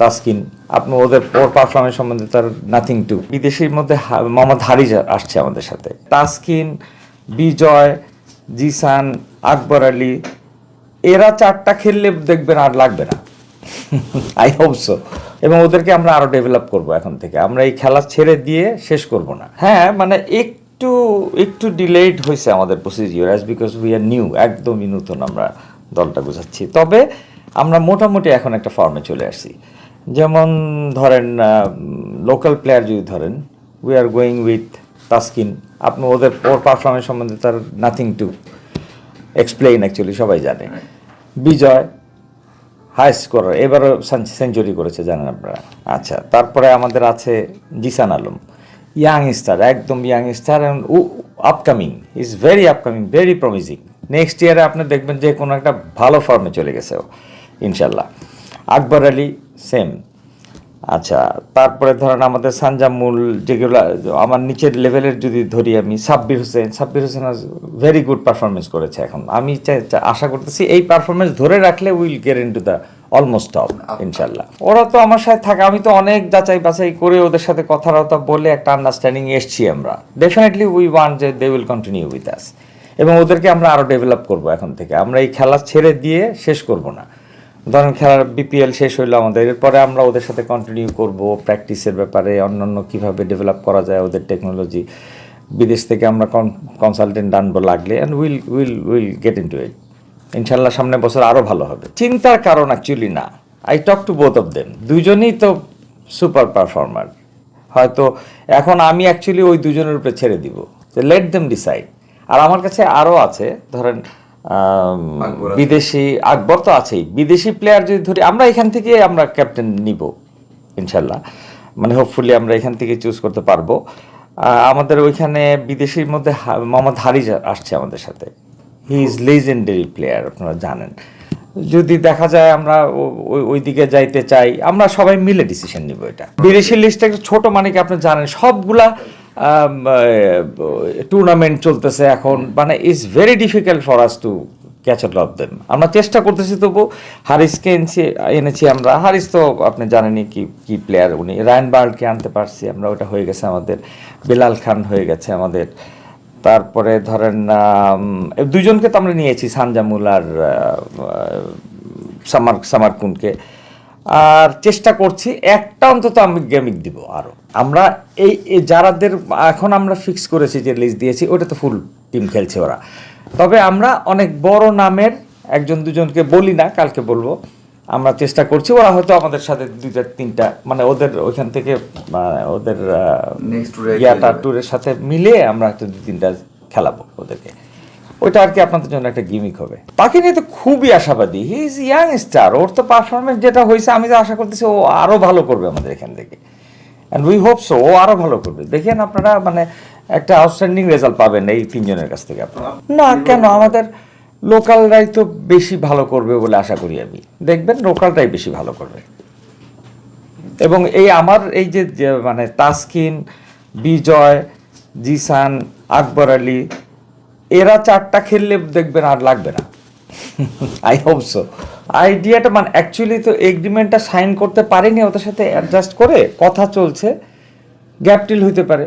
তাসকিন, আপনি ওদের ওর পারফরমেন্স সম্বন্ধে তার নাথিং টু বিদেশির মধ্যে মোহাম্মদ হারিজ আসছে আমাদের সাথে। তাসকিন, বিজয়, জিসান, আকবর আলী, এরা চারটা খেললে দেখবেন আর লাগবে না। আই হোপ সো এবং ওদেরকে আমরা আরও ডেভেলপ করব এখন থেকে। আমরা এই খেলা ছেড়ে দিয়ে শেষ করব না। হ্যাঁ মানে একটু একটু ডিলেড হয়েছে আমাদের procedure as because we are new একদমই নতুন আমরা দলটা বোঝাচ্ছি। তবে আমরা মোটামুটি এখন একটা ফর্মে চলে আসছি। যেমন ধরেন লোকাল প্লেয়ার যদি ধরেন we are going with Taskin আপনি ওদের ওর পারফরমেন্স সম্বন্ধে তার নাথিং টু এক্সপ্লেইন অ্যাকচুয়ালি সবাই জানে। বিজয় হাই স্কোরার এবারও সেঞ্চুরি করেছে জানেন আপনারা। আচ্ছা তারপরে আমাদের আছে জিসান আলম। ইয়াং স্টার একদম young star and O upcoming is very upcoming very promising next ইয়ারে আপনি দেখবেন যে কোনো একটা ভালো ফর্মে চলে গেছে ও ইনশাল্লাহ। আকবর আলী সেম আচ্ছা তারপরে ধরেন আমাদের সানজামুল যেগুলো আমার নিচের লেভেলের যদি ধরি আমি Sabbir Hossain Sabbir Hossain very good performance করেছে এখন। আমি চাই- আশা করতেছি এই পারফরমেন্স ধরে রাখলে will get in to the almost top ইনশাল্লাহ ওরা তো আমার সাথে থাকে আমি তো অনেক যাচাই বাছাই করে ওদের সাথে কথাবার্তা বলে একটা আন্ডারস্ট্যান্ডিং এসছি আমরা। ডেফিনেটলি উই ওয়ান্ট যে they will continue with us এবং ওদেরকে আমরা আরও ডেভেলপ করব এখন থেকে। আমরা এই খেলা ছেড়ে দিয়ে শেষ করব না। ধরেন খেলার বিপিএল শেষ হইল আমাদের, এরপরে আমরা ওদের সাথে কন্টিনিউ করব প্র্যাকটিসের ব্যাপারে, অন্যান্য কীভাবে ডেভেলপ করা যায় ওদের টেকনোলজি বিদেশ থেকে আমরা কনসালটেন্ট আনব লাগলে and will will will get in to it ইনশাল্লাহ সামনের বছর আরও ভালো হবে। চিন্তার কারণ অ্যাকচুয়ালি না। I talk to both of them দুজনেই তো সুপার পারফর্মার হয়তো এখন আমি অ্যাকচুয়ালি ওই দুজনের উপরে ছেড়ে দিব। লেট দেম ডিসাইড আর আমার কাছে আরও আছে, ধরেন বিদেশি আকবর তো আছেই। বিদেশি প্লেয়ার যদি ধরি আমরা এখান থেকে আমরা ক্যাপ্টেন নিব ইনশাল্লাহ। মানে হোপফুলি আমরা এখান থেকে চুজ করতে পারব। আমাদের ওইখানে বিদেশির মধ্যে মোহাম্মদ হারিজ আসছে আমাদের সাথে। হি ইজ লেজেন্ডারি প্লেয়ার আপনারা জানেন। যদি দেখা যায় আমরা ওই- ওই দিকে যাইতে চাই আমরা সবাই মিলে ডিসিশন নিব এটা। বিদেশি লিস্টটা একটু ছোট মানে কি আপনি জানেন সবগুলা টুর্নামেন্ট চলতেছে এখন। মানে is very difficult for us to catch of them আমরা চেষ্টা করতেছি তবু হারিসকে এনেছি এনেছি আমরা। হারিস তো আপনি জানেনই কি কি প্লেয়ার উনি। রায়ন বার্ডকে আনতে পারছি আমরা, ওটা হয়ে গেছে আমাদের। বেলাল খান হয়ে গেছে আমাদের। তারপরে ধরেন দুজনকে তো আমরা নিয়েছি, সানজামুল আর সামার সামারকুনকে আর চেষ্টা করছি একটা অন্তত আমি গেমিং দিব আরও আমরা এই যারাদের এখন আমরা ফিক্স করেছি যে লিস্ট দিয়েছি ওটা তো ফুল টিম খেলছে ওরা। তবে আমরা অনেক বড় নামের একজন দুজনকে বলি না কালকে বলব। আমরা চেষ্টা করছি ওরা হয়তো আমাদের সাথে দুইটা তিনটা মানে ওদের ওইখান থেকে ওদের ইয়াটা। ট্যুরের সাথে মিলে আমরা হয়তো দু তিনটা খেলাবো ওদেরকে। ওইটা আর কি আপনাদের জন্য একটা গিমিক হবে। তাকে নিয়ে তো খুবই আশাবাদী। হি ইজ ইয়াং স্টার ওর তো পারফরমেন্স যেটা হয়েছে, আমি তো আশা করতেছি ও আরও ভালো করবে আমাদের এখান থেকে। অ্যান্ড উই হোপ সো ও আরও ভালো করবে। দেখেন আপনারা মানে একটা আউটস্ট্যান্ডিং রেজাল্ট পাবেন এই তিনজনের কাছ থেকে আপনারা। না, কেন? আমাদের লোকালরাই তো বেশি ভালো করবে বলে আশা করি আমি। দেখবেন, লোকালটাই বেশি ভালো করবে। এবং এই আমার, এই যে মানে তাসকিন, বিজয়, জিসান, আকবর আলী এরা চারটা খেললে দেখবেন আর লাগবে না। আই হোপ সো আইডিয়াটা মানে অ্যাকচুয়ালি তো এগ্রিমেন্টটা সাইন করতে পারেনি ওদের সাথে অ্যাডজাস্ট করে কথা চলছে গ্যাপটিল হইতে পারে।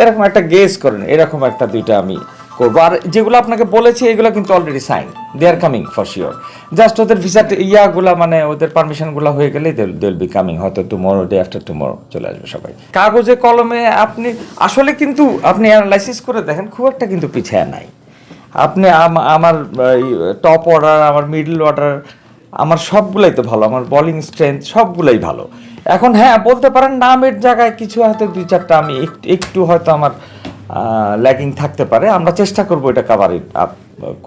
এরকম একটা গেস করেন এরকম একটা দুইটা আমি করব। আর যেগুলো আপনাকে বলেছি, এগুলো কিন্তু already sign they are coming for sure just ওদের ভিসা ইয়াগুলা মানে ওদের পারমিশনগুলো হয়ে গেলে দে উইল বি কামিং হয়তো টুমোরো ডে আফটার টুমোরো চলে আসবে সবাই। কাগজে, কলমে আপনি, আসলে কিন্তু আপনি অ্যানালাইসিস করে দেখেন, খুব একটা কিন্তু পিছিয়ে নাই। আপনি আমার টপ অর্ডার আমার মিডল অর্ডার আমার সবগুলাই তো ভালো, আমার বলিং স্ট্রেংথ সবগুলাই ভালো। এখন হ্যাঁ বলতে পারেন নামের জায়গায় কিছু হয়তো দুই চারটা আমি একটু হয়তো আমার ল্যাগিং থাকতে পারে। আমরা চেষ্টা করব এটা কাভার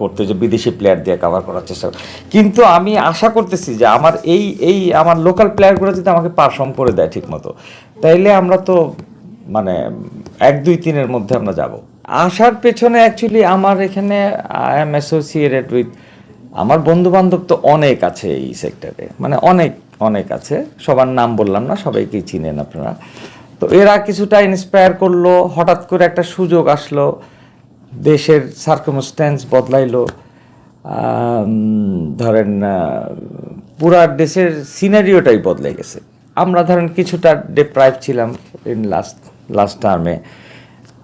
করতে, যে বিদেশি প্লেয়ার দিয়ে কাভার করার চেষ্টা। কিন্তু আমি আশা করতেছি যে আমার এই এই আমার লোকাল প্লেয়ারগুলো যদি আমাকে পারফর্ম করে দেয় ঠিক মতো তাইলে আমরা তো মানে এক, দুই, তিনের মধ্যে আমরা যাব। আসার পেছনে অ্যাকচুয়ালি আমার এখানে আই এম অ্যাসোসিয়েটেড উইথ আমার বন্ধু বান্ধব তো অনেক আছে এই সেক্টরে মানে অনেক অনেক আছে। সবার নাম বললাম না, সবাইকেই চিনেন আপনারা। তো এরা কিছুটা ইন্সপায়ার করল, হঠাৎ করে একটা সুযোগ আসলো, দেশের সার্কমস্ট্যান্স বদলাইলো। ধরেন পুরা দেশের সিনারিওটাই বদলে গেছে। আমরা ধরেন কিছুটা ডেপ্রাইভ ছিলাম ইন লাস্ট লাস্ট টার্মে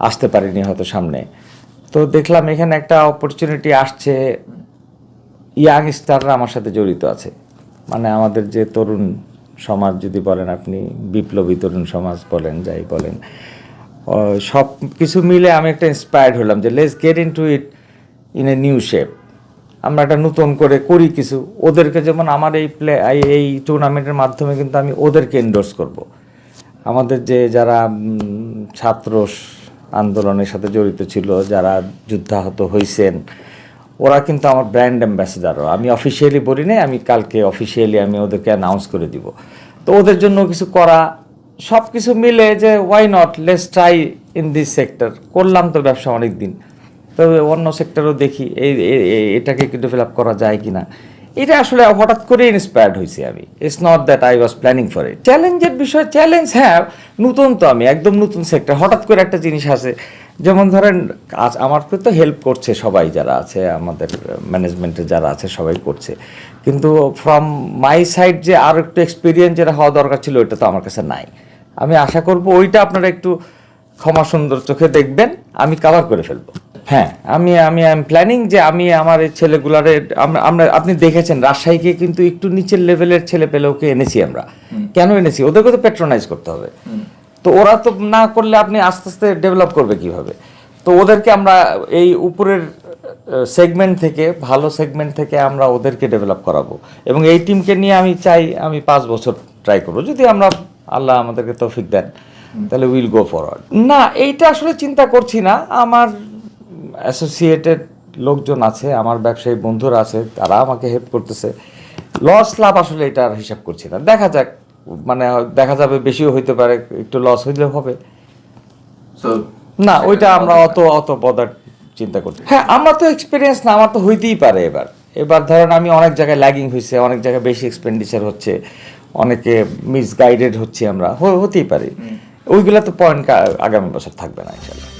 আসতে পারিনি হয়তো সামনে। তো দেখলাম এখানে একটা অপরচুনিটি আসছে ইয়াং স্টাররা আমার সাথে জড়িত আছে। মানে আমাদের যে তরুণ সমাজ যদি বলেন, আপনি বিপ্লবী তরুণ সমাজ বলেন, যাই বলেন সব কিছু মিলে আমি একটা ইন্সপায়ার্ড হলাম যে let's get into it in a new shape আমরা একটা নতুন করে করি কিছু। ওদেরকে যেমন আমার এই প্লে এই টুর্নামেন্টের মাধ্যমে কিন্তু আমি ওদেরকে এন্ডোর্স করব। আমাদের যে যারা ছাত্র আন্দোলনের সাথে জড়িত ছিল, যারা যুদ্ধাহত হয়েছেন ওরা কিন্তু আমার ব্র্যান্ড অ্যাম্বাসেডারও আমি অফিসিয়ালি বলি নাই, আমি কালকে অফিসিয়ালি আমি ওদেরকে অ্যানাউন্স করে দিব। তো ওদের জন্য কিছু করা সব কিছু মিলে যে why not less try in this sector করলাম তো ব্যবসা অনেক দিন তবে অন্য সেক্টরও দেখি, এই এটাকে একটু ডেভেলপ করা যায় কিনা। এটা আসলে হঠাৎ করে ইন্সপায়ার্ড হয়েছি আমি। It's not that I was planning for it চ্যালেঞ্জের বিষয় চ্যালেঞ্জ হ্যাঁ নতুন তো আমি, একদম নতুন সেক্টর হঠাৎ করে একটা জিনিস আছে, যেমন ধরেন, আজ আমাকে তো হেল্প করছে সবাই যারা আছে, আমাদের ম্যানেজমেন্টে যারা আছে, সবাই করছে। কিন্তু ফ্রম মাই সাইড যে আর একটু এক্সপিরিয়েন্স যেটা হওয়া দরকার ছিল, ওইটা তো আমার কাছে নাই। আমি আশা করব ওইটা আপনারা একটু ক্ষমা সুন্দর চোখে দেখবেন, আমি কাভার করে ফেলব। হ্যাঁ আমি আমি আই এম প্ল্যানিং যে আমি আমার এই ছেলেগুলারে আমরা আপনি দেখেছেন রাজশাহীকে কিন্তু একটু নিচের লেভেলের ছেলে পেলেওকে এনেছি আমরা। কেন এনেছি? ওদেরকে তো পেট্রোনাইজ করতে হবে। তো ওরা তো না করলে আপনি আস্তে আস্তে ডেভেলপ করবে কীভাবে? তো ওদেরকে আমরা এই উপরের সেগমেন্ট থেকে ভালো সেগমেন্ট থেকে আমরা ওদেরকে ডেভেলপ করাবো। এবং এই টিমকে নিয়ে আমি চাই আমি পাঁচ বছর ট্রাই করব। যদি আমরা আল্লাহ আমাদেরকে তৌফিক দেন তাহলে উইল গো ফরওয়ার্ড না এইটা আসলে চিন্তা করছি না। আমার অ্যাসোসিয়েটেড লোকজন আছে আমার ব্যবসায়ী বন্ধুরা আছে তারা আমাকে হেল্প করতেছে। লস লাভ আসলে এটা আর হিসাব করছি না। দেখা যাক মানে দেখা যাবে বেশিও হইতে পারে একটু লস হইলেও হবে। না ওইটা আমরা অত অত বদার চিন্তা করছি হ্যাঁ আমার তো এক্সপিরিয়েন্স না আমার তো হইতেই পারে এবার। এবার ধরেন আমি অনেক জায়গায় ল্যাগিং হয়েছে অনেক জায়গায় বেশি এক্সপেন্ডিচার হচ্ছে অনেকে মিসগাইডেড হচ্ছে আমরা হতেই পারি। ওইগুলো তো পয়েন্ট আগামী বছর থাকবে না ইনশাল্লাহ